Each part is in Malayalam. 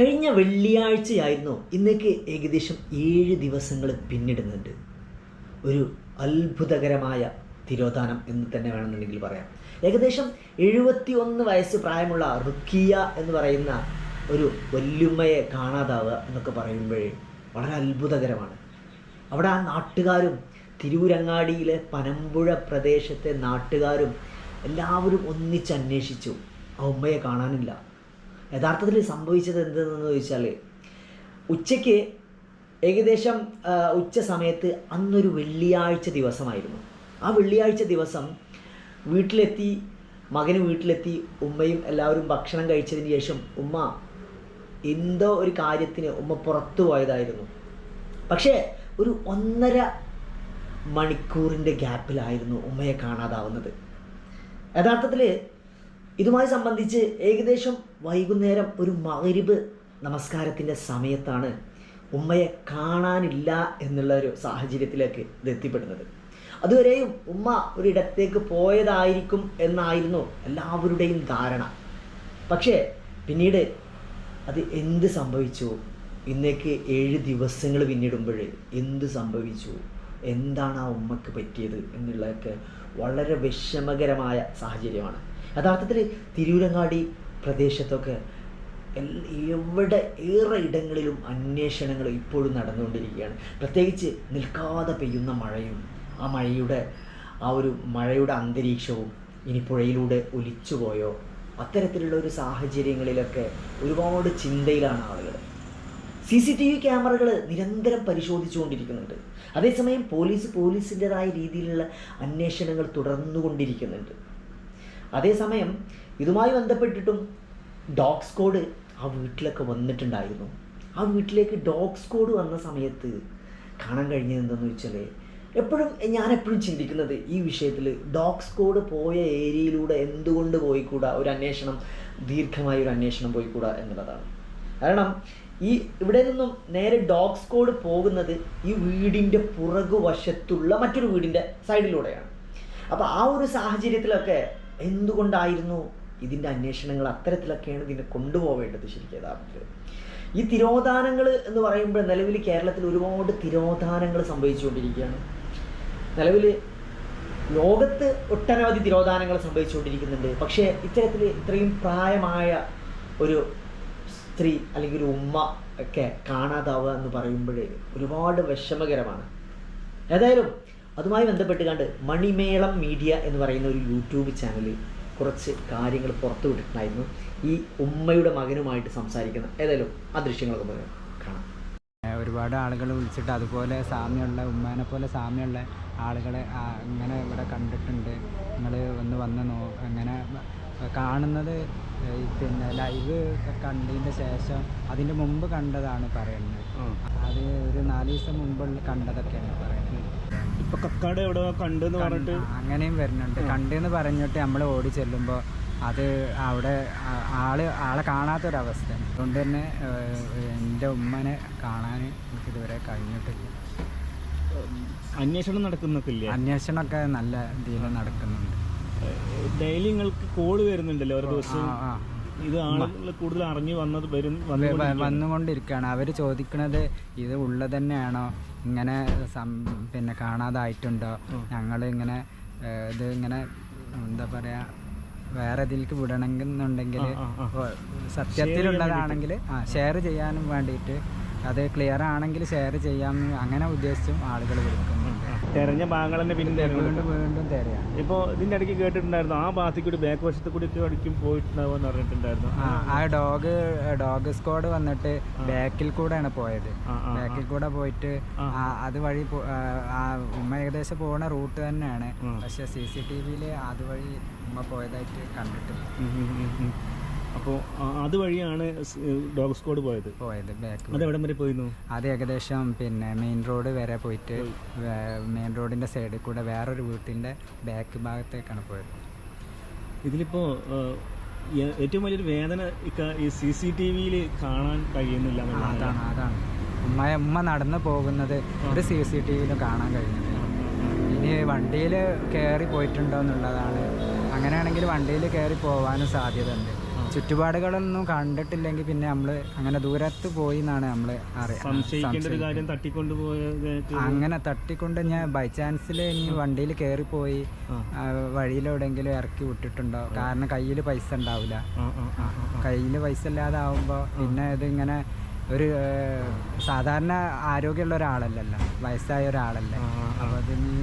കഴിഞ്ഞ വെള്ളിയാഴ്ചയായിരുന്നു ഇന്നേക്ക് ഏകദേശം ഏഴ് ദിവസങ്ങൾ പിന്നിടുന്നുണ്ട്. ഒരു അത്ഭുതകരമായ തിരോധാനം എന്ന് തന്നെ വേണമെന്നുണ്ടെങ്കിൽ പറയാം. ഏകദേശം എഴുപത്തി ഒന്ന് വയസ്സ് പ്രായമുള്ള റുക്കിയ എന്ന് പറയുന്ന ഒരു വല്യുമ്മയെ കാണാതാവുക എന്നൊക്കെ പറയുമ്പോഴേ വളരെ അത്ഭുതകരമാണ്. അവിടെ ആ നാട്ടുകാരും തിരൂരങ്ങാടിയിലെ പനമ്പുഴ പ്രദേശത്തെ നാട്ടുകാരും എല്ലാവരും ഒന്നിച്ച് അന്വേഷിച്ചു ആ ഉമ്മയെ കാണാനില്ല. യഥാർത്ഥത്തിൽ സംഭവിച്ചത് എന്തെന്ന് ചോദിച്ചാൽ ഉച്ചയ്ക്ക് ഏകദേശം ഉച്ച സമയത്ത് അന്നൊരു വെള്ളിയാഴ്ച ദിവസമായിരുന്നു. ആ വെള്ളിയാഴ്ച ദിവസം വീട്ടിലെത്തി മകന് വീട്ടിലെത്തി ഉമ്മയും എല്ലാവരും ഭക്ഷണം കഴിച്ചതിന് ശേഷം ഉമ്മ എന്തോ ഒരു കാര്യത്തിന് ഉമ്മ പുറത്തു പോയതായിരുന്നു. പക്ഷേ ഒരു ഒന്നര മണിക്കൂറിന്റെ ഗ്യാപ്പിലായിരുന്നു ഉമ്മയെ കാണാതാവുന്നത്. യഥാർത്ഥത്തിൽ ഇതുമായി സംബന്ധിച്ച് ഏകദേശം വൈകുന്നേരം ഒരു മകരിബ് നമസ്കാരത്തിന്റെ സമയത്താണ് ഉമ്മയെ കാണാനില്ല എന്നുള്ള ഒരു സാഹചര്യത്തിലേക്ക് ഇത് എത്തിപ്പെടുന്നത്. അതുവരെയും ഉമ്മ ഒരിടത്തേക്ക് പോയതായിരിക്കും എന്നായിരുന്നു എല്ലാവരുടെയും ധാരണ. പക്ഷേ പിന്നീട് അത് എന്ത് സംഭവിച്ചു? ഇന്നേക്ക് ഏഴ് ദിവസങ്ങൾ പിന്നിടുമ്പോൾ എന്ത് സംഭവിച്ചു? എന്താണ് ആ ഉമ്മക്ക് പറ്റിയത് എന്നുള്ളതൊക്കെ വളരെ വിഷമകരമായ സാഹചര്യമാണ്. യഥാർത്ഥത്തിൽ തിരൂരങ്ങാടി പ്രദേശത്തൊക്കെ എവിടെ ഏറെ ഇടങ്ങളിലും അന്വേഷണങ്ങൾ ഇപ്പോഴും നടന്നുകൊണ്ടിരിക്കുകയാണ്. പ്രത്യേകിച്ച് നിൽക്കാതെ പെയ്യുന്ന മഴയും ആ മഴയുടെ ആ ഒരു മഴയുടെ അന്തരീക്ഷവും ഇനി പുഴയിലൂടെ ഒലിച്ചുപോയോ? അത്തരത്തിലുള്ള ഒരു സാഹചര്യങ്ങളിലൊക്കെ ഒരുപാട് ചിന്തയിലാണ് ആളുകൾ. സി സി ടി വി ക്യാമറകൾ നിരന്തരം പരിശോധിച്ചുകൊണ്ടിരിക്കുന്നുണ്ട്. അതേസമയം പോലീസ് പോലീസിന്റെതായ രീതിയിലുള്ള അന്വേഷണങ്ങൾ തുടർന്നുകൊണ്ടിരിക്കുന്നുണ്ട്. അതേസമയം ഇതുമായി ബന്ധപ്പെട്ടിട്ടും ഡോഗ് കോഡ് ആ വീട്ടിലൊക്കെ വന്നിട്ടുണ്ടായിരുന്നു. ആ വീട്ടിലേക്ക് ഡോഗ് കോഡ് വന്ന സമയത്ത് കാണാൻ കഴിഞ്ഞത് എന്തെന്ന് വെച്ചാൽ എപ്പോഴും ഞാൻ എപ്പോഴും ചിന്തിക്കുന്നത് ഈ വിഷയത്തിൽ ഡോഗ് കോഡ് പോയ ഏരിയയിലൂടെ എന്തുകൊണ്ട് പോയിക്കൂടാ? ഒരു അന്വേഷണം ദീർഘമായ ഒരു അന്വേഷണം പോയിക്കൂടാ എന്നുള്ളതാണ്. കാരണം ഈ ഇവിടെ നിന്നും നേരെ ഡോഗ് കോഡ് പോകുന്നത് ഈ വീടിന്റെ പുറകുവശത്തുള്ള മറ്റൊരു വീടിന്റെ സൈഡിലൂടെയാണ് അപ്പോൾ ആ ഒരു സാഹചര്യത്തിലൊക്കെ എന്തുകൊണ്ടായിരുന്നു ഇതിന്റെ അന്വേഷണങ്ങൾ അത്തരത്തിലൊക്കെയാണ് ഇതിനെ കൊണ്ടുപോവേണ്ടത് ശരിക്കും യഥാർത്ഥത്തിൽ? ഈ തിരോധാനങ്ങൾ എന്ന് പറയുമ്പോൾ നിലവിൽ കേരളത്തിൽ ഒരുപാട് തിരോധാനങ്ങൾ സംഭവിച്ചുകൊണ്ടിരിക്കുകയാണ്. നിലവിൽ ലോകത്ത് ഒട്ടനവധി തിരോധാനങ്ങൾ സംഭവിച്ചുകൊണ്ടിരിക്കുന്നുണ്ട്. പക്ഷേ ഇത്തരത്തിൽ ഇത്രയും പ്രായമായ ഒരു സ്ത്രീ അല്ലെങ്കിൽ ഒരു ഉമ്മ ഒക്കെ കാണാതാവുക എന്ന് പറയുമ്പോൾ ഒരുപാട് വിഷമകരമാണ്. ഏതായാലും അതുമായി ബന്ധപ്പെട്ട് കണ്ട് മണിമേളം മീഡിയ എന്ന് പറയുന്ന ഒരു യൂട്യൂബ് ചാനൽ കുറച്ച് കാര്യങ്ങൾ പുറത്തു വിട്ടിട്ടുണ്ടായിരുന്നു. ഈ ഉമ്മയുടെ മകനുമായിട്ട് സംസാരിക്കുന്ന ഏതായാലും ആ ദൃശ്യങ്ങളൊക്കെ പറയാം കാണാം. ഒരുപാട് ആളുകൾ വിളിച്ചിട്ട് അതുപോലെ സാമ്യമുള്ള ഉമ്മാനെ പോലെ സാമ്യമുള്ള ആളുകളെ അങ്ങനെ ഇങ്ങനെ ഇവിടെ കണ്ടിട്ടുണ്ട്. നിങ്ങൾ ഒന്ന് വന്ന് നോ അങ്ങനെ കാണുന്നത് പിന്നെ ലൈവ് കണ്ടതിന്റെ ശേഷം അതിന്റെ മുമ്പ് കണ്ടതാണ് പറയുന്നത്. അത് ഒരു നാല് ദിവസം മുമ്പുള്ള കണ്ടതൊക്കെയാണ് പറയുന്നത്. ഇപ്പൊ കക്കാട് എവിടെ കണ്ടെന്ന് പറഞ്ഞിട്ട് കണ്ട്- അങ്ങനെയും വരുന്നുണ്ട്. കണ്ടെന്ന് പറഞ്ഞിട്ട് നമ്മൾ ഓടി ചെല്ലുമ്പോൾ അത് അവിടെ ആൾ ആളെ കാണാത്തൊരവസ്ഥ. അതുകൊണ്ട് തന്നെ എന്റെ ഉമ്മനെ കാണാൻ എനിക്ക് ഇതുവരെ കഴിഞ്ഞിട്ടില്ല. അന്വേഷണം നടക്കുന്നൊക്കെ ഇല്ലേ അന്വേഷണമൊക്കെ നല്ല രീതിയിൽ നടക്കുന്നുണ്ട്. ഡെയിലി നിങ്ങൾക്ക് കോൾ വരുന്നുണ്ടല്ലോ ആ, ആ. ഇത് ആളുകൾ കൂടുതൽ അറിഞ്ഞു വന്നത് വരും വന്നുകൊണ്ടിരിക്കുകയാണ്. അവർ ചോദിക്കുന്നത് ഇത് ഉള്ളത് തന്നെയാണോ? ഇങ്ങനെ പിന്നെ കാണാതായിട്ടുണ്ടോ? ഞങ്ങൾ ഇങ്ങനെ ഇത് ഇങ്ങനെ എന്താ പറയാ വേറെ ഇതിലേക്ക് വിടണമെന്നുണ്ടെങ്കിൽ. സത്യത്തിലുള്ളതാണെങ്കിൽ ആ ഷെയർ ചെയ്യാനും വേണ്ടിയിട്ട്. അത് ക്ലിയർ ആണെങ്കിൽ ഷെയർ ചെയ്യാം അങ്ങനെ ഉദ്ദേശിച്ചും ആളുകൾ വിളിക്കുന്നുണ്ട് തെരഞ്ഞ ഭാഗങ്ങൾ തന്നെ പിന്നെ തെരഞ്ഞെടുക്കും വീണ്ടും വീണ്ടും തരികയാണ് ഇപ്പോൾ ഇതിന്റെ ഇടയ്ക്ക് കേട്ടിട്ടുണ്ടായിരുന്നു ആ ഭാഗത്തേക്ക് കൂടി ബാക്ക് വശത്ത് കൂടി അടിക്കും പോയിട്ടുണ്ടാവുമെന്ന് പറഞ്ഞിട്ടുണ്ടായിരുന്നു. ആ ഡോഗ് ഡോഗ് സ്ക്വാഡ് വന്നിട്ട് ബാക്കിൽ കൂടെയാണ് പോയത്. ബാക്കിൽ കൂടെ പോയിട്ട് ആ. ആ അത് വഴി പോ- ആ, ആ ഉമ്മ ഏകദേശം പോണ റൂട്ട് തന്നെയാണ്. പക്ഷെ സി സി ടി വിയിൽ അതുവഴി ഉമ്മ പോയതായിട്ട് കണ്ടിട്ടില്ല. അപ്പോൾ അതുവഴിയാണ് ഡോഗ് സ്ക്വാഡ് പോയത്. പോയത് ബാക്ക് അത് എവിടം വരെ പോയിരുന്നു? അത് ഏകദേശം പിന്നെ മെയിൻ റോഡ് വരെ പോയിട്ട് മെയിൻ റോഡിന്റെ സൈഡിൽ കൂടെ വേറൊരു വീട്ടിന്റെ ബാക്ക് ഭാഗത്തേക്കാണ് പോയത്. ഇതിലിപ്പോൾ ഏറ്റവും വലിയൊരു വേദന ഈ സി സി ടി വിയിൽ കാണാൻ കഴിയുന്നില്ല അതാണ് അതാണ്. ഉമ്മ ഉമ്മ നടന്നു പോകുന്നത് ഒരു സി സി ടി വിയിലും കാണാൻ കഴിയുന്നില്ല. ഇനി വണ്ടിയിൽ കയറി പോയിട്ടുണ്ടോ എന്നുള്ളതാണ്. അങ്ങനെയാണെങ്കിൽ വണ്ടിയിൽ കയറി പോകാനും സാധ്യത ഉണ്ട് ചുറ്റുപാടുകളൊന്നും കണ്ടിട്ടില്ലെങ്കിൽ പിന്നെ നമ്മൾ അങ്ങനെ ദൂരത്ത് പോയി എന്നാണ് നമ്മൾ ഒരു അറിയാം അങ്ങനെ തട്ടിക്കൊണ്ട് ഞാൻ ബൈ ചാൻസിൽ ഇനി വണ്ടിയിൽ കയറിപ്പോയി പോയി വഴിയിലെവിടെയെങ്കിലും ഇറക്കി വിട്ടിട്ടുണ്ടോ? കാരണം കയ്യിൽ പൈസ ഉണ്ടാവില്ല കയ്യിൽ. കയ്യിൽ പൈസ ഇല്ലാതെ ആവുമ്പോൾ പിന്നെ ഇതിങ്ങനെ ഒരു സാധാരണ ആരോഗ്യമുള്ള ഒരാളല്ലല്ലോ വയസ്സായ ഒരാളല്ലേ. അപ്പോൾ അത് നീ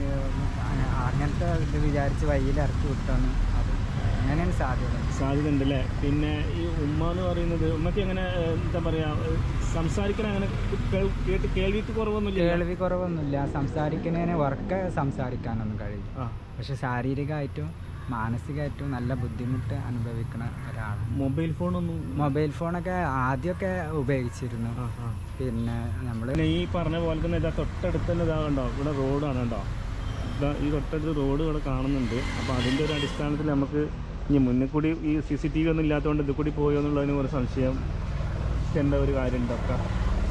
അങ്ങനത്തെ ഇത് വിചാരിച്ച് വഴിയിൽ ഇറക്കി വിട്ടോന്ന് അങ്ങനെയാണ് സാധ്യത. സാധ്യത ഉണ്ട് അല്ലേ പിന്നെ ഈ ഉമ്മ എന്ന് പറയുന്നത് ഉമ്മക്ക് എങ്ങനെ എന്താ പറയാ സംസാരിക്കാൻ അങ്ങനെ കേട്ട് കേൾവിക്ക് കുറവൊന്നുമില്ല കേൾവി കുറവൊന്നുമില്ല. സംസാരിക്കുന്നതിന് വർക്ക് സംസാരിക്കാനൊന്നും കഴിയില്ല. പക്ഷെ ശാരീരികമായിട്ടും മാനസികമായിട്ടും നല്ല ബുദ്ധിമുട്ട് അനുഭവിക്കുന്ന ഒരാളാണ്. മൊബൈൽ ഫോണൊന്നും മൊബൈൽ ഫോണൊക്കെ ആദ്യമൊക്കെ ഉപയോഗിച്ചിരുന്നു. പിന്നെ നമ്മൾ ഈ പറഞ്ഞ പോലെ തന്നെ ഇതാ തൊട്ടടുത്ത് തന്നെ ഇതാ കണ്ടോ? ഇവിടെ റോഡാണ് ഇതാ ഈ തൊട്ടടുത്ത് റോഡ് ഇവിടെ കാണുന്നുണ്ട്. അപ്പോൾ അതിന്റെ ഒരു അടിസ്ഥാനത്തിൽ നമുക്ക് ഇനി മുന്നിൽ കൂടി ഈ സി സി ടി വി ഒന്നും ഇല്ലാത്തതുകൊണ്ട് ഇത് കൂടി പോയോ എന്നുള്ളതിന് ഒരു സംശയം എന്താ ഒരു കാര്യം ഉണ്ടൊക്കെ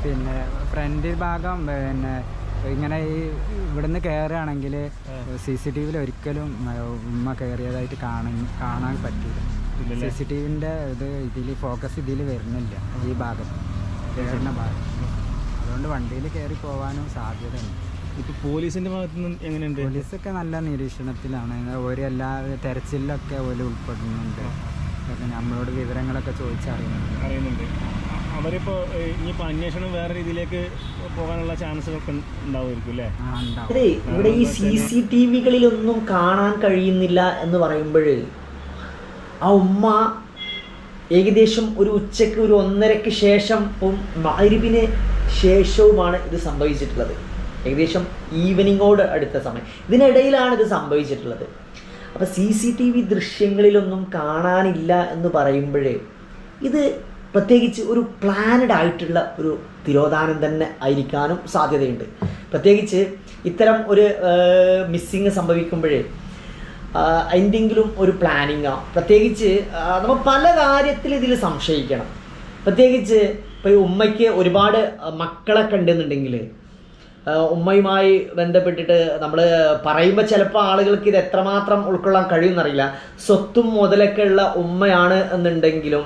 പിന്നെ ഫ്രണ്ട് ഭാഗം പിന്നെ ഇങ്ങനെ ഈ ഇവിടുന്ന് കയറുകയാണെങ്കിൽ സി സി ടി വിയിൽ ഒരിക്കലും ഉമ്മ കയറിയതായിട്ട് കാണാൻ കാണാൻ പറ്റില്ല? സി സി ടി വിന്റെ ഇത് ഇതിൽ ഫോക്കസ് ഇതിൽ വരുന്നില്ല ഈ ഭാഗത്ത്. കയറുന്ന ഭാഗം അതുകൊണ്ട് വണ്ടിയിൽ കയറി പോകാനും സാധ്യതയുണ്ട്. പോലീസിന്റെ ഭാഗത്ത് നിന്ന് എങ്ങനെയുണ്ട്? പോലീസൊക്കെ നല്ല നിരീക്ഷണത്തിലാണ്. ഒരു എല്ലാ തെരച്ചിലൊക്കെ ഓൽ ഉൾപ്പെടുന്നുണ്ട്. നമ്മളോട് വിവരങ്ങളൊക്കെ ചോദിച്ചറിയുന്നുണ്ട്. അറിയുന്നുണ്ട്. അവരിപ്പോ ഇനിയിപ്പോ അന്വേഷണം വേറെ രീതിയിലേക്ക് പോകാനുള്ള ചാൻസുകളൊക്കെ ഉണ്ടാവുമായിരിക്കും അല്ലേ? അതെ ഇവിടെ ഈ സി സി ടി വികളിലൊന്നും കാണാൻ കഴിയുന്നില്ല എന്ന് പറയുമ്പോൾ ആ ഉമ്മ ഏകദേശം ഒരു ഉച്ചയ്ക്ക് ഒരു ഒന്നരയ്ക്ക് ശേഷം അരിവിന് ശേഷവുമാണ് ഇത് സംഭവിച്ചിട്ടുള്ളത്. ഏകദേശം ഈവനിങ്ങോട് അടുത്ത സമയം. ഇതിനിടയിലാണ് ഇത് സംഭവിച്ചിട്ടുള്ളത്. അപ്പോൾ സി സി ടി വി ദൃശ്യങ്ങളിലൊന്നും കാണാനില്ല എന്ന് പറയുമ്പോഴേ ഇത് പ്രത്യേകിച്ച് ഒരു പ്ലാനഡ് ആയിട്ടുള്ള ഒരു തിരോധാനം തന്നെ ആയിരിക്കാനും സാധ്യതയുണ്ട്. പ്രത്യേകിച്ച് ഇത്തരം ഒരു മിസ്സിങ് സംഭവിക്കുമ്പോഴേ എന്തെങ്കിലും ഒരു പ്ലാനിങ്ങോ പ്രത്യേകിച്ച് നമ്മൾ പല കാര്യത്തിൽ ഇതിൽ സംശയിക്കണം. പ്രത്യേകിച്ച് ഇപ്പോൾ ഈ ഉമ്മയ്ക്ക് ഒരുപാട് മക്കളെ മക്കളൊക്കെ ഉണ്ടെന്നുണ്ടെങ്കിൽ ഉമ്മയുമായി ബന്ധപ്പെട്ടിട്ട് നമ്മൾ പറയുമ്പോൾ ചിലപ്പോൾ ആളുകൾക്ക് ഇത് എത്രമാത്രം ഉൾക്കൊള്ളാൻ കഴിയുമെന്നറിയില്ല സ്വത്തും മുതലൊക്കെ ഉള്ള ഉമ്മയാണ് എന്നുണ്ടെങ്കിലും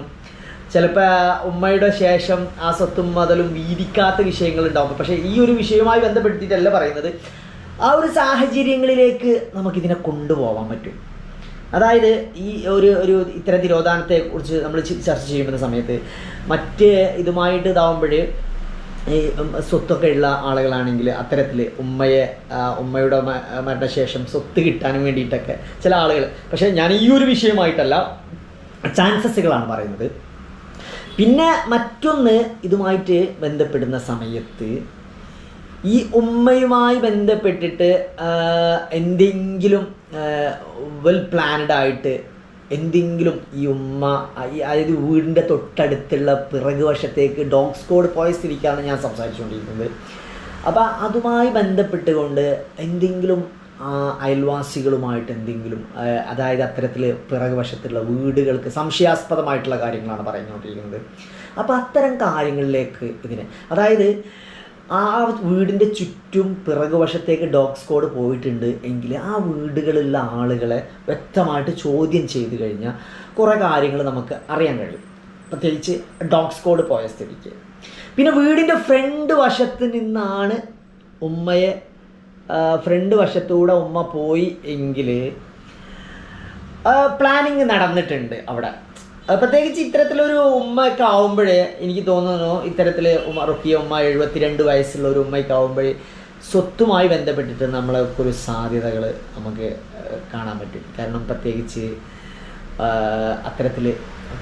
ചിലപ്പോൾ ഉമ്മയുടെ ശേഷം ആ സ്വത്തും മുതലും വീതിക്കാത്ത വിഷയങ്ങൾ ഉണ്ടാവും പക്ഷേ ഈ ഒരു വിഷയവുമായി ബന്ധപ്പെടുത്തിയിട്ടല്ല പറയുന്നത്. ആ ഒരു സാഹചര്യങ്ങളിലേക്ക് നമുക്കിതിനെ കൊണ്ടുപോകാൻ പറ്റും. അതായത് ഈ ഒരു ഒരു ഇത്തരം തിരോധാനത്തെ കുറിച്ച് നമ്മൾ ചർച്ച ചെയ്യുന്ന സമയത്ത് മറ്റ് ഇതുമായിട്ട് ഇതാവുമ്പോൾ ഈ സ്വത്തൊക്കെ ഉള്ള ആളുകളാണെങ്കിൽ അത്തരത്തിൽ ഉമ്മയെ ഉമ്മയുടെ മരണശേഷം സ്വത്ത് കിട്ടാനും വേണ്ടിയിട്ടൊക്കെ ചില ആളുകൾ പക്ഷേ ഞാൻ ഈ ഒരു വിഷയമായിട്ടല്ല ചാൻസസുകളാണ് പറയുന്നത്. പിന്നെ മറ്റൊന്ന് ഇതുമായിട്ട് ബന്ധപ്പെടുന്ന സമയത്ത് ഈ ഉമ്മയുമായി ബന്ധപ്പെട്ടിട്ട് എന്തെങ്കിലും വെൽ പ്ലാൻഡ് ആയിട്ട് എന്തെങ്കിലും ഈ ഉമ്മ അതായത് വീടിന്റെ തൊട്ടടുത്തുള്ള പിറക് വശത്തേക്ക് ഡോഗ് സ്കോഡ് പോയ സ്ഥിതിക്കാണ് ഞാൻ സംസാരിച്ചുകൊണ്ടിരിക്കുന്നത്. അപ്പോൾ അതുമായി ബന്ധപ്പെട്ടുകൊണ്ട് എന്തെങ്കിലും അയൽവാസികളുമായിട്ട് എന്തെങ്കിലും അതായത് അത്തരത്തിൽ പിറക് വശത്തുള്ള വീടുകൾക്ക് സംശയാസ്പദമായിട്ടുള്ള കാര്യങ്ങളാണ് പറഞ്ഞുകൊണ്ടിരിക്കുന്നത്. അപ്പോൾ അത്തരം കാര്യങ്ങളിലേക്ക് ഇതിന് അതായത് ആ വീടിന്റെ ചുറ്റും പിറകുവശത്തേക്ക് ഡോഗ് സ്ക്വാഡ് പോയിട്ടുണ്ട് എങ്കിൽ ആ വീടുകളിലുള്ള ആളുകളെ വ്യക്തമായിട്ട് ചോദ്യം ചെയ്തു കഴിഞ്ഞാൽ കുറേ കാര്യങ്ങൾ നമുക്ക് അറിയാൻ കഴിയും. പ്രത്യേകിച്ച് ഡോഗ് സ്ക്വാഡ് പോയ സ്ഥിതിക്ക്. പിന്നെ വീടിന്റെ ഫ്രണ്ട് വശത്ത് നിന്നാണ് ഉമ്മയെ ഫ്രണ്ട് വശത്തൂടെ ഉമ്മ പോയി എങ്കിൽ പ്ലാനിങ് നടന്നിട്ടുണ്ട് അവിടെ. പ്രത്യേകിച്ച് ഇത്തരത്തിലൊരു ഉമ്മയൊക്കെ ആവുമ്പോഴേ എനിക്ക് തോന്നുന്നു ഇത്തരത്തിൽ ഉമ്മ റുക്കിയ ഉമ്മ എഴുപത്തിരണ്ട് വയസ്സുള്ള ഒരു ഉമ്മയൊക്കെ ആവുമ്പോഴേ സ്വത്തുമായി ബന്ധപ്പെട്ടിട്ട് നമ്മളൊക്കെ ഒരു സാധ്യതകൾ നമുക്ക് കാണാൻ പറ്റും. കാരണം പ്രത്യേകിച്ച് അത്തരത്തിൽ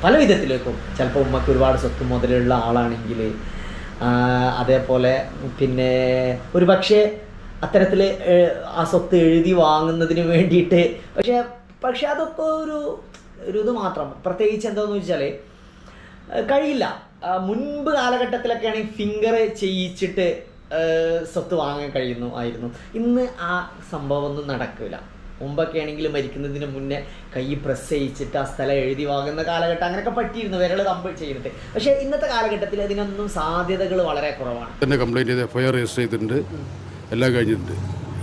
പല വിധത്തിലേക്കും ചിലപ്പോൾ ഉമ്മക്ക് ഒരുപാട് സ്വത്ത് മുതലുള്ള ആളാണെങ്കിൽ അതേപോലെ പിന്നെ ഒരു പക്ഷേ അത്തരത്തിൽ ആ സ്വത്ത് എഴുതി വാങ്ങുന്നതിന് വേണ്ടിയിട്ട് പക്ഷേ പക്ഷെ അതൊക്കെ ഒരു ഒരു ഇത് മാത്രം. പ്രത്യേകിച്ച് എന്താണെന്ന് വെച്ചാൽ കഴിയില്ല. മുൻപ് കാലഘട്ടത്തിലൊക്കെ ആണെങ്കിൽ ഫിംഗർ ചെയ്യിച്ചിട്ട് സ്വത്ത് വാങ്ങാൻ കഴിയുന്നു ആയിരുന്നു. ഇന്ന് ആ സംഭവം ഒന്നും നടക്കില്ല മുമ്പൊക്കെ ആണെങ്കിൽ മരിക്കുന്നതിന് മുന്നേ കൈ പ്രസ് ചെയ്യിച്ചിട്ട് ആ സ്ഥലം എഴുതി വാങ്ങുന്ന കാലഘട്ടം അങ്ങനെയൊക്കെ പറ്റിയിരുന്നു വിരൽ തമ്പ് ചെയ്തിട്ട്. പക്ഷേ ഇന്നത്തെ കാലഘട്ടത്തിൽ അതിനൊന്നും സാധ്യതകൾ വളരെ കുറവാണ്. തന്നെ കംപ്ലൈന്റ് ചെയ്ത് എഫ്ഐആർ രജിസ്റ്റർ ചെയ്തിട്ടുണ്ട്. എല്ലാം കഴിഞ്ഞിട്ടുണ്ട്.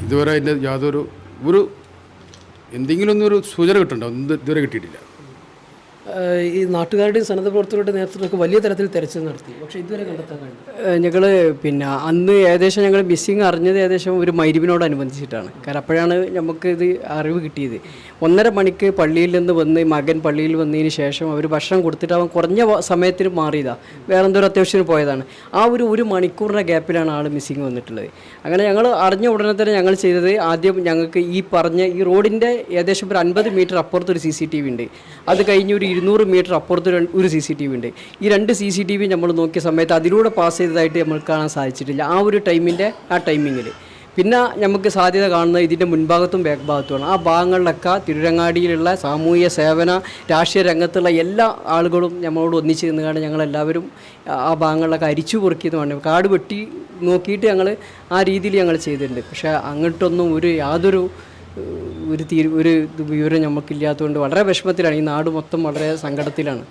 ഇതുവരെ അതിന്റെ യാതൊരു ഒരു എന്തെങ്കിലും ഒന്നൊരു സൂചന കിട്ടണ്ടോ? ഇതുവരെ കിട്ടിയിട്ടില്ല. ഈ നാട്ടുകാരുടെയും സന്നദ്ധ പ്രവർത്തകരുടെ നേതൃത്വത്തിലൊക്കെ വലിയ തരത്തിൽ തെരച്ചിൽ നടത്തി. പക്ഷേ ഇതുവരെ കണ്ടെത്താൻ കഴിഞ്ഞു ഞങ്ങൾ പിന്നെ അന്ന് ഏകദേശം ഞങ്ങൾ മിസ്സിങ് അറിഞ്ഞത് ഏകദേശം ഒരു മൈരുവിനോടനുബന്ധിച്ചിട്ടാണ് കാരണം അപ്പോഴാണ് നമുക്ക് ഇത് അറിവ് കിട്ടിയത്. ഒന്നര മണിക്ക് പള്ളിയിൽ നിന്ന് വന്ന് മകൻ പള്ളിയിൽ വന്നതിന് ശേഷം അവർ ഭക്ഷണം കൊടുത്തിട്ട് അവൻ കുറഞ്ഞ സമയത്തിന് മാറിയതാണ് വേറെ എന്തോ ഒരു അത്യാവശ്യത്തിന് പോയതാണ്. ആ ഒരു ഒരു മണിക്കൂറിന്റെ ഗ്യാപ്പിലാണ് ആൾ മിസ്സിങ് വന്നിട്ടുള്ളത്. അങ്ങനെ ഞങ്ങൾ അറിഞ്ഞ ഉടനെ തന്നെ ഞങ്ങൾ ചെയ്തത് ആദ്യം ഞങ്ങൾക്ക് ഈ പറഞ്ഞ ഈ റോഡിന്റെ ഏകദേശം ഒരു അൻപത് മീറ്റർ അപ്പുറത്തൊരു സി സി ടി വി ഉണ്ട്. അത് കഴിഞ്ഞ് ഒരു ഇരുന്നൂറ് മീറ്റർ അപ്പുറത്ത് ഒരു- സി സി ടി വി ഉണ്ട്. ഈ രണ്ട് സി സി ടി വി നമ്മൾ നോക്കിയ സമയത്ത് അതിലൂടെ പാസ് ചെയ്തതായിട്ട് നമ്മൾ കാണാൻ സാധിച്ചിട്ടില്ല. ആ ഒരു ടൈമിന്റെ ആ ടൈമിങ്ങിൽ പിന്നെ നമുക്ക് സാധ്യത കാണുന്നത് ഇതിന്റെ മുൻഭാഗത്തും ബാക്ക് ഭാഗത്തുമാണ്. ആ ഭാഗങ്ങളിലൊക്കെ തിരുരങ്ങാടിയിലുള്ള സാമൂഹ്യ സേവന രാഷ്ട്രീയ രംഗത്തുള്ള എല്ലാ ആളുകളും നമ്മളോട് ഒന്നിച്ച് നിന്നുകൊണ്ട് ഞങ്ങളെല്ലാവരും ആ ഭാഗങ്ങളിലൊക്കെ അരിച്ചു പൊറുക്കിയതുമാണ്. കാട് വെട്ടി നോക്കിയിട്ട് ഞങ്ങൾ ആ രീതിയിൽ ഞങ്ങൾ ചെയ്തിട്ടുണ്ട്. പക്ഷേ അങ്ങോട്ടൊന്നും ഒരു യാതൊരു ഒരു തീരു ഒരു വിവരം നമുക്കില്ലാത്തതുകൊണ്ട് വളരെ വിഷമത്തിലാണ്. ഈ നാട് മൊത്തം വളരെ സങ്കടത്തിലാണ്.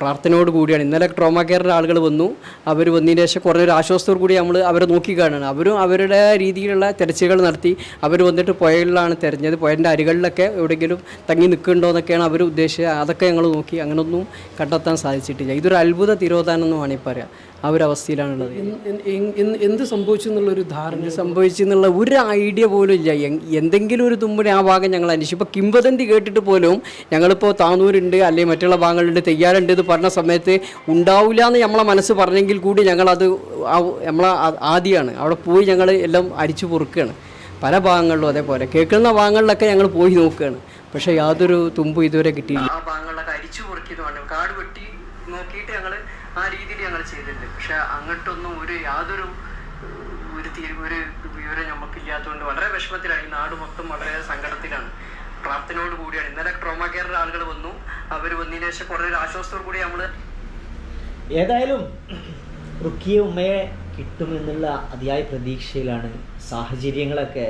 പ്രാർത്ഥനയോട് കൂടിയാണ്. ഇന്നലെ ട്രോമ കെയറിന്റെ ആളുകൾ വന്നു. അവർ വന്നതിന് ശേഷം കുറേ ഒരു ആശ്വാസത്തോടു കൂടി നമ്മൾ അവരെ നോക്കി നോക്കിക്കാണാണ് അവരും അവരുടെ രീതിയിലുള്ള തെരച്ചിലുകൾ നടത്തി. അവർ വന്നിട്ട് പുഴകളിലാണ് തിരഞ്ഞത്. പുഴന്റെ അരികളിലൊക്കെ എവിടെയെങ്കിലും തങ്ങി നിൽക്കുന്നുണ്ടോ എന്നൊക്കെയാണ് അവർ ഉദ്ദേശിച്ചത്. അതൊക്കെ ഞങ്ങൾ നോക്കി അങ്ങനൊന്നും കണ്ടെത്താൻ സാധിച്ചിട്ടില്ല. ഇതൊരു അത്ഭുത തിരോധാനം എന്ന് വേണമെങ്കിൽ പറയാം. ആ ഒരു അവസ്ഥയിലാണുള്ളത്. എന്ത് സംഭവിച്ചു എന്നുള്ളൊരു ധാരണ. സംഭവിച്ചു എന്നുള്ള ഒരു ഐഡിയ പോലും ഇല്ല. എന്തെങ്കിലും ഒരു തുമ്പിനെ ആ ഭാഗം ഞങ്ങൾ അന്വേഷിച്ചു. ഇപ്പോൾ കിംവദന്തി കേട്ടിട്ട് പോലും ഞങ്ങളിപ്പോൾ താന്നൂരുണ്ട് അല്ലെങ്കിൽ മറ്റുള്ള ഭാഗങ്ങളുണ്ട് തെയ്യാറുണ്ട് എന്ന് പറഞ്ഞ സമയത്ത് ഉണ്ടാവില്ല എന്ന് നമ്മളെ മനസ്സ് പറഞ്ഞെങ്കിൽ കൂടി ഞങ്ങളത് ആ- നമ്മളെ ആദ്യമാണ് അവിടെ പോയി ഞങ്ങൾ എല്ലാം അരിച്ചു പൊറുക്കുകയാണ് പല ഭാഗങ്ങളിലും അതേപോലെ. കേൾക്കുന്ന ഭാഗങ്ങളിലൊക്കെ ഞങ്ങൾ പോയി നോക്കുകയാണ് പക്ഷേ യാതൊരു തുമ്പും ഇതുവരെ കിട്ടിയില്ല ആ ഭാഗങ്ങളിലൊക്കെ അരിച്ചു പൊറുക്കിയതുമാണ് കാട് വെട്ടി നോക്കിയിട്ട് ഞങ്ങൾ ആ രീതിയിൽ ഞങ്ങൾ ചെയ്തിട്ടുണ്ട് പക്ഷെ അങ്ങോട്ടൊന്നും ഒരു യാതൊരു ഒരു ഒരു വിവരം നമുക്കില്ലാത്തതുകൊണ്ട് വളരെ വിഷമത്തിലാണ് ഈ നാട് മൊത്തം വളരെ സങ്കടത്തിലാണ്. പ്രാർത്ഥനയോട് കൂടിയാണ്. ഇന്നലെ ട്രോമ കെയറിന്റെ ആളുകൾ വന്നു. അവർ വന്നതിന് ശേഷം കുറേ ഒരു ആശ്വാസത്തോടു കൂടി നമ്മൾ ഏതായാലും റുക്കിയ ഉമ്മയെ കിട്ടുമെന്നുള്ള അതിയായ പ്രതീക്ഷയിലാണ് സാഹചര്യങ്ങളൊക്കെ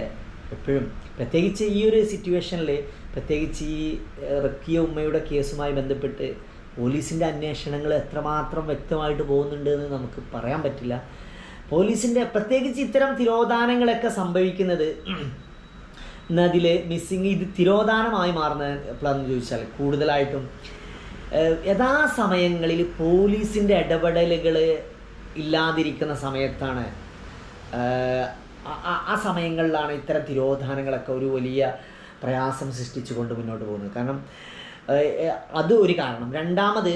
എപ്പോഴും. പ്രത്യേകിച്ച് ഈ ഒരു സിറ്റുവേഷനിൽ പ്രത്യേകിച്ച് ഈ റുക്കിയ ഉമ്മയുടെ കേസുമായി ബന്ധപ്പെട്ട് പോലീസിന്റെ അന്വേഷണങ്ങൾ എത്രമാത്രം വ്യക്തമായിട്ട് പോകുന്നുണ്ട് എന്ന് നമുക്ക് പറയാൻ പറ്റില്ല. പോലീസിന്റെ പ്രത്യേകിച്ച് ഇത്തരം തിരോധാനങ്ങളൊക്കെ സംഭവിക്കുന്നത് എന്നതിൽ മിസ്സിങ് ഇത് തിരോധാനമായി മാറുന്ന എപ്പോഴാണെന്ന് ചോദിച്ചാൽ കൂടുതലായിട്ടും യഥാസമയങ്ങളിൽ പോലീസിന്റെ ഇടപെടലുകൾ ഇല്ലാതിരിക്കുന്ന സമയത്താണ് ആ- സമയങ്ങളിലാണ് ഇത്തരം തിരോധാനങ്ങളൊക്കെ ഒരു വലിയ പ്രയാസം സൃഷ്ടിച്ചുകൊണ്ട് മുന്നോട്ട് പോകുന്നത്. കാരണം അത് ഒരു കാരണം. രണ്ടാമത്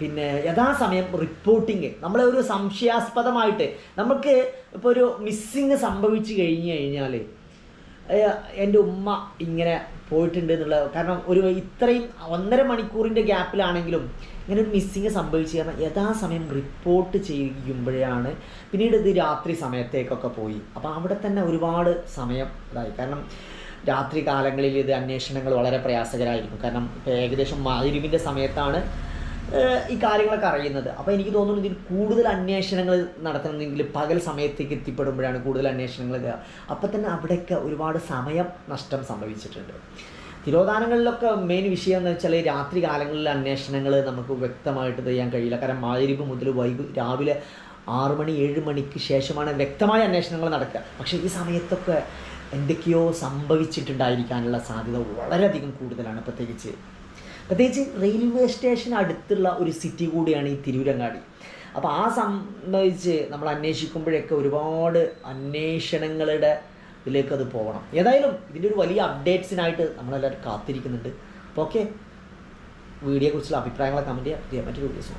പിന്നെ യഥാസമയം റിപ്പോർട്ടിങ് നമ്മളെ ഒരു സംശയാസ്പദമായിട്ട് നമുക്ക് ഇപ്പോൾ ഒരു മിസ്സിങ് സംഭവിച്ചു കഴിഞ്ഞു കഴിഞ്ഞാൽ എന്റെ ഉമ്മ ഇങ്ങനെ പോയിട്ടുണ്ട് എന്നുള്ള കാരണം ഒരു ഇത്രയും ഒന്നര മണിക്കൂറിന്റെ ഗ്യാപ്പിലാണെങ്കിലും ഇങ്ങനെ ഒരു മിസ്സിങ് സംഭവിച്ചു കാരണം യഥാസമയം റിപ്പോർട്ട് ചെയ്യുമ്പോഴാണ് പിന്നീട് ഇത് രാത്രി സമയത്തേക്കൊക്കെ പോയി. അപ്പോൾ അവിടെ തന്നെ ഒരുപാട് സമയം ഇതായി. കാരണം രാത്രി കാലങ്ങളിൽ ഇത് അന്വേഷണങ്ങൾ വളരെ പ്രയാസകരമായിരിക്കും കാരണം ഏകദേശം മാതിരിവിന്റെ സമയത്താണ് ഈ കാര്യങ്ങളൊക്കെ അറിയുന്നത്. അപ്പോൾ എനിക്ക് തോന്നുന്നു ഇതിൽ കൂടുതൽ അന്വേഷണങ്ങൾ നടത്തണമെങ്കിൽ പകൽ സമയത്തേക്ക് എത്തിപ്പെടുമ്പോഴാണ് കൂടുതൽ അന്വേഷണങ്ങൾ അപ്പോൾ തന്നെ അവിടെയൊക്കെ ഒരുപാട് സമയം നഷ്ടം സംഭവിച്ചിട്ടുണ്ട്. തിരോധാനങ്ങളിലൊക്കെ മെയിൻ വിഷയം എന്ന് വെച്ചാൽ രാത്രി കാലങ്ങളിൽ അന്വേഷണങ്ങൾ നമുക്ക് വ്യക്തമായിട്ട് ചെയ്യാൻ കഴിയില്ല. കാരണം മാതിരിവ് മുതൽ വൈകു രാവിലെ ആറു മണി ഏഴ് മണിക്ക് ശേഷമാണ് വ്യക്തമായ അന്വേഷണങ്ങൾ നടക്കുക. പക്ഷേ ഈ സമയത്തൊക്കെ എന്തൊക്കെയോ സംഭവിച്ചിട്ടുണ്ടായിരിക്കാനുള്ള സാധ്യത വളരെയധികം കൂടുതലാണ് പ്രത്യേകിച്ച്. പ്രത്യേകിച്ച് റെയിൽവേ സ്റ്റേഷൻ അടുത്തുള്ള ഒരു സിറ്റി കൂടിയാണ് ഈ തിരൂരങ്ങാടി. അപ്പോൾ ആ സംബന്ധിച്ച് നമ്മൾ അന്വേഷിക്കുമ്പോഴൊക്കെ ഒരുപാട് അന്വേഷണങ്ങളുടെ ഇതിലേക്ക് അത് പോകണം. ഏതായാലും ഇതിന്റെ ഒരു വലിയ അപ്ഡേറ്റ്സിനായിട്ട് നമ്മളെല്ലാവരും കാത്തിരിക്കുന്നുണ്ട്. അപ്പോൾ ഓക്കെ. വീഡിയോയെക്കുറിച്ചുള്ള അഭിപ്രായങ്ങളെ കമന്റ് ചെയ്യാം മറ്റൊരു വീഡിയോസ്